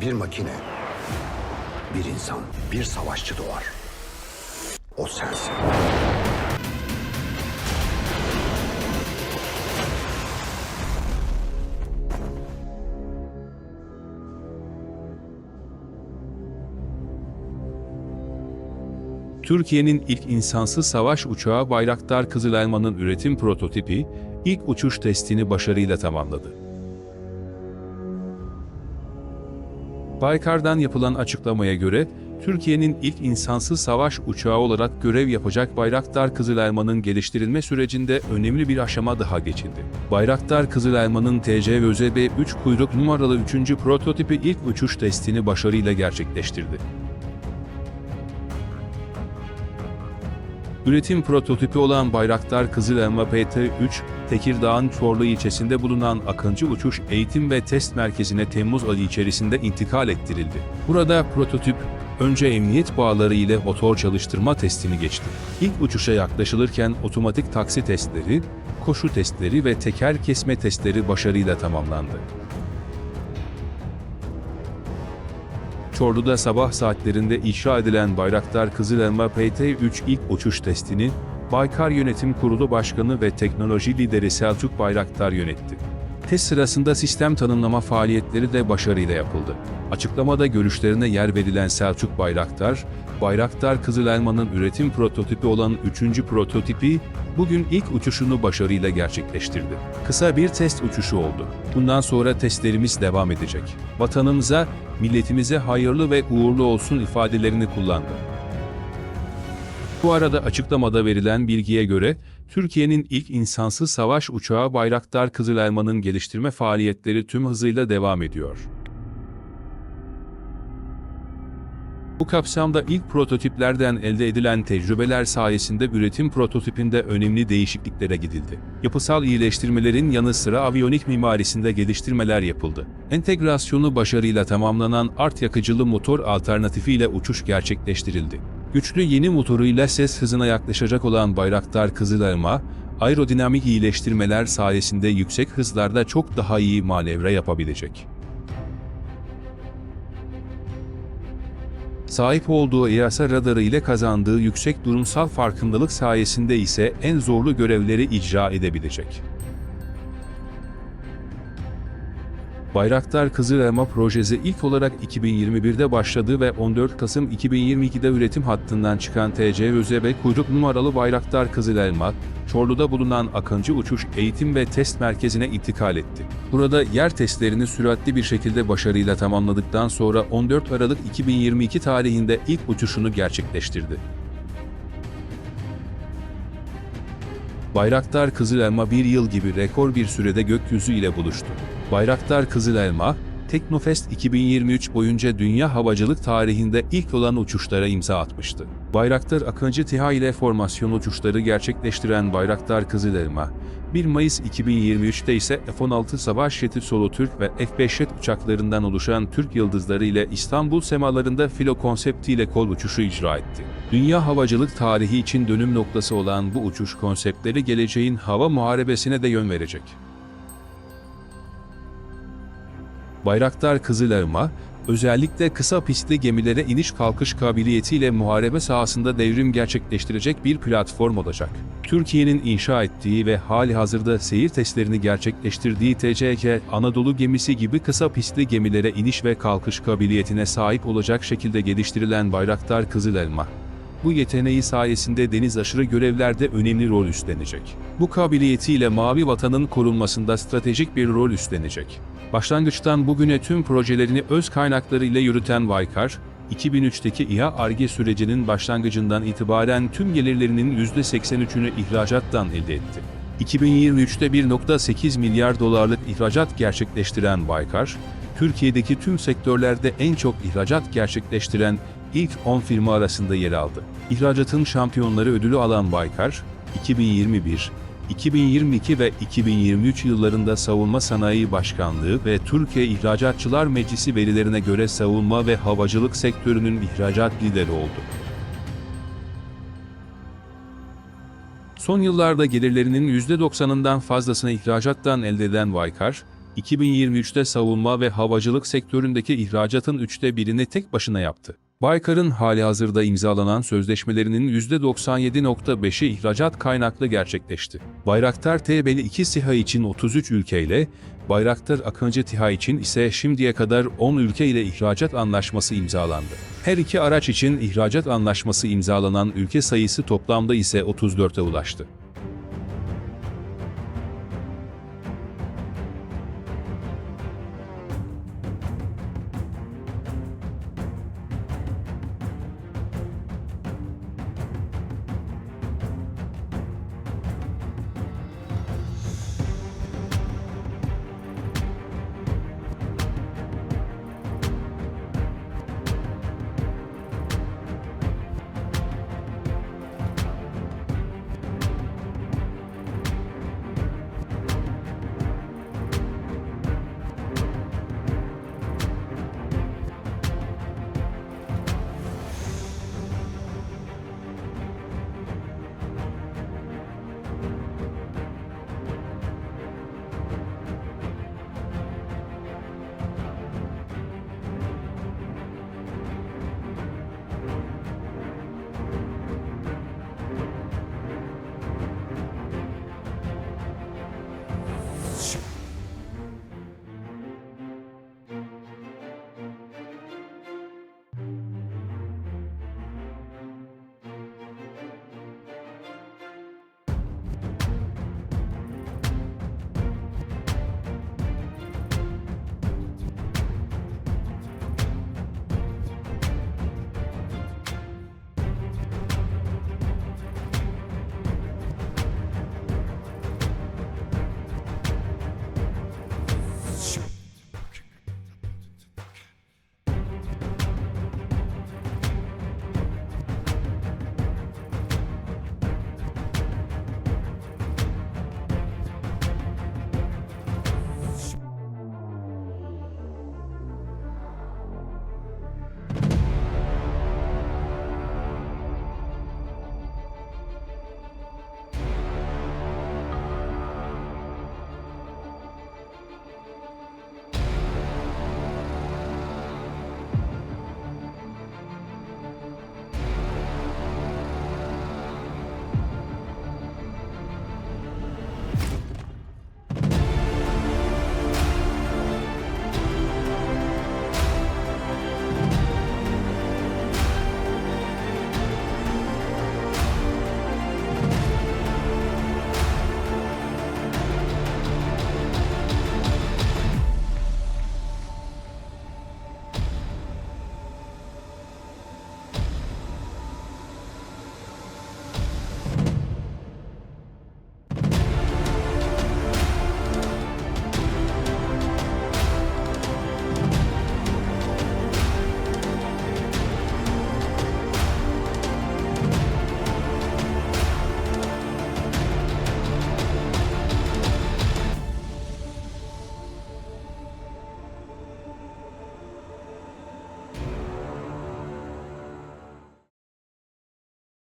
Bir makine, bir insan, bir savaşçı doğar. O sensin. Türkiye'nin ilk insansız savaş uçağı Bayraktar Kızıl Elma'nın üretim prototipi, ilk uçuş testini başarıyla tamamladı. Baykar'dan yapılan açıklamaya göre, Türkiye'nin ilk insansız savaş uçağı olarak görev yapacak Bayraktar Kızıl Elma'nın geliştirilme sürecinde önemli bir aşama daha geçildi. Bayraktar Kızıl Elma'nın TCVZB-3 kuyruk numaralı 3. prototipi ilk uçuş testini başarıyla gerçekleştirdi. Üretim prototipi olan Bayraktar Kızıl Elma PT-3, Tekirdağ'ın Çorlu ilçesinde bulunan Akıncı Uçuş Eğitim ve Test Merkezi'ne Temmuz ayı içerisinde intikal ettirildi. Burada prototip, önce emniyet bağları ile motor çalıştırma testini geçti. İlk uçuşa yaklaşılırken otomatik taksi testleri, koşu testleri ve teker kesme testleri başarıyla tamamlandı. Çorlu'da sabah saatlerinde icra edilen Bayraktar Kızıl Elma PT-3 ilk uçuş testini, Baykar Yönetim Kurulu Başkanı ve Teknoloji Lideri Selçuk Bayraktar yönetti. Test sırasında sistem tanımlama faaliyetleri de başarıyla yapıldı. Açıklamada görüşlerine yer verilen Selçuk Bayraktar, Bayraktar Kızıl Elma'nın üretim prototipi olan 3. prototipi, bugün ilk uçuşunu başarıyla gerçekleştirdi. Kısa bir test uçuşu oldu. Bundan sonra testlerimiz devam edecek. Vatanımıza, milletimize hayırlı ve uğurlu olsun ifadelerini kullandı. Bu arada açıklamada verilen bilgiye göre, Türkiye'nin ilk insansız savaş uçağı Bayraktar Kızıl geliştirme faaliyetleri tüm hızıyla devam ediyor. Bu kapsamda ilk prototiplerden elde edilen tecrübeler sayesinde üretim prototipinde önemli değişikliklere gidildi. Yapısal iyileştirmelerin yanı sıra aviyonik mimarisinde geliştirmeler yapıldı. Entegrasyonu başarıyla tamamlanan art yakıcılı motor alternatifiyle uçuş gerçekleştirildi. Güçlü yeni motoruyla ses hızına yaklaşacak olan Bayraktar Kızıl Elma, aerodinamik iyileştirmeler sayesinde yüksek hızlarda çok daha iyi manevra yapabilecek. Sahip olduğu EASA radarı ile kazandığı yüksek durumsal farkındalık sayesinde ise en zorlu görevleri icra edebilecek. Bayraktar Kızıl Elma projesi ilk olarak 2021'de başladı ve 14 Kasım 2022'de üretim hattından çıkan TCÖZB kuyruk numaralı Bayraktar Kızıl Elma, Çorlu'da bulunan Akıncı Uçuş Eğitim ve Test Merkezi'ne intikal etti. Burada yer testlerini süratli bir şekilde başarıyla tamamladıktan sonra 14 Aralık 2022 tarihinde ilk uçuşunu gerçekleştirdi. Bayraktar Kızıl Elma bir yıl gibi rekor bir sürede gökyüzü ile buluştu. Bayraktar Kızıl Elma, Teknofest 2023 boyunca dünya havacılık tarihinde ilk olan uçuşlara imza atmıştı. Bayraktar Akıncı TİHA ile formasyon uçuşları gerçekleştiren Bayraktar Kızıl Elma, 1 Mayıs 2023'te ise F-16 savaş jeti Solo Türk ve F-5 jet uçaklarından oluşan Türk yıldızları ile İstanbul semalarında filo konseptiyle kol uçuşu icra etti. Dünya havacılık tarihi için dönüm noktası olan bu uçuş konseptleri geleceğin hava muharebesine de yön verecek. Bayraktar Kızıl Elma, özellikle kısa pistli gemilere iniş kalkış kabiliyetiyle muharebe sahasında devrim gerçekleştirecek bir platform olacak. Türkiye'nin inşa ettiği ve hali hazırda seyir testlerini gerçekleştirdiği TCK Anadolu gemisi gibi kısa pistli gemilere iniş ve kalkış kabiliyetine sahip olacak şekilde geliştirilen Bayraktar Kızıl Elma, bu yeteneği sayesinde deniz aşırı görevlerde önemli rol üstlenecek. Bu kabiliyetiyle Mavi Vatan'ın korunmasında stratejik bir rol üstlenecek. Başlangıçtan bugüne tüm projelerini öz kaynakları ile yürüten Vaykar, 2003'teki İHA ARGE sürecinin başlangıcından itibaren tüm gelirlerinin %83'ünü ihracattan elde etti. 2023'te 1.8 milyar dolarlık ihracat gerçekleştiren Baykar, Türkiye'deki tüm sektörlerde en çok ihracat gerçekleştiren ilk 10 firma arasında yer aldı. İhracatın şampiyonları ödülü alan Baykar, 2021, 2022 ve 2023 yıllarında Savunma Sanayi Başkanlığı ve Türkiye İhracatçılar Meclisi verilerine göre savunma ve havacılık sektörünün ihracat lideri oldu. Son yıllarda gelirlerinin %90'ından fazlasını ihracattan elde eden Vaykar, 2023'te savunma ve havacılık sektöründeki ihracatın üçte birini tek başına yaptı. Baykar'ın hali hazırda imzalanan sözleşmelerinin %97.5'i ihracat kaynaklı gerçekleşti. Bayraktar TB'li 2 SİHA için 33 ülkeyle, Bayraktar Akıncı TİHA için ise şimdiye kadar 10 ülke ile ihracat anlaşması imzalandı. Her iki araç için ihracat anlaşması imzalanan ülke sayısı toplamda ise 34'e ulaştı.